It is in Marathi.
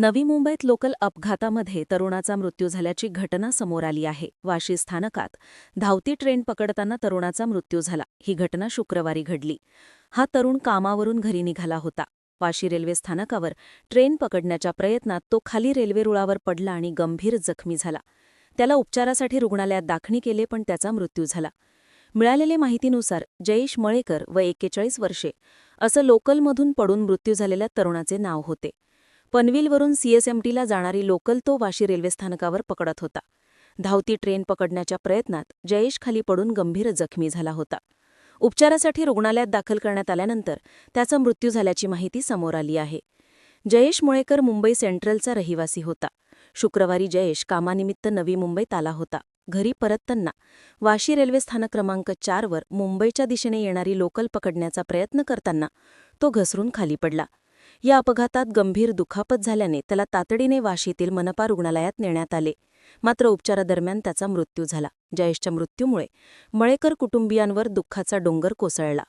नवी मुंबईत लोकल अपघातामध्ये तरुणाचा मृत्यू झाल्याची घटना समोर आली आहे. वाशी स्थानकात धावती ट्रेन पकडताना तरुणाचा मृत्यू झाला. ही घटना शुक्रवारी घडली. हा तरुण कामावरून घरी निघाला होता. वाशी रेल्वे स्थानकावर ट्रेन पकडण्याच्या प्रयत्नात तो खाली रेल्वे रुळावर पडला आणि गंभीर जखमी झाला. त्याला उपचारासाठी रुग्णालयात दाखणी केले पण त्याचा मृत्यू झाला. मिळालेल्या माहितीनुसार जयेश मळेकर व एक्केचाळीस वर्षे असं लोकलमधून पडून मृत्यू झालेल्या तरुणाचे नाव होते. पनवेलवरून सीएसएमटीला जाणारी लोकल तो वाशी रेल्वे स्थानकावर पकडत होता. धावती ट्रेन पकडण्याच्या प्रयत्नात जयेश खाली पडून गंभीर जखमी झाला होता. उपचारासाठी रुग्णालयात दाखल करण्यात आल्यानंतर त्याचा मृत्यू झाल्याची माहिती समोर आली आहे. जयेश मुळेकर मुंबई सेंट्रलचा रहिवासी होता. शुक्रवारी जयेश कामानिमित्त नवी मुंबईत आला होता. घरी परतताना वाशी रेल्वे स्थानक क्रमांक चारवर मुंबईच्या दिशेने येणारी लोकल पकडण्याचा प्रयत्न करताना तो घसरून खाली पडला. या अपघातात गंभीर दुखापत झाल्याने त्याला तातडीने वाशीतील मनपा रुग्णालयात नेण्यात आले. मात्र उपचारादरम्यान त्याचा मृत्यू झाला. जयेशच्या मृत्यूमुळे मळेकर कुटुंबियांवर दुःखाचा डोंगर कोसळला.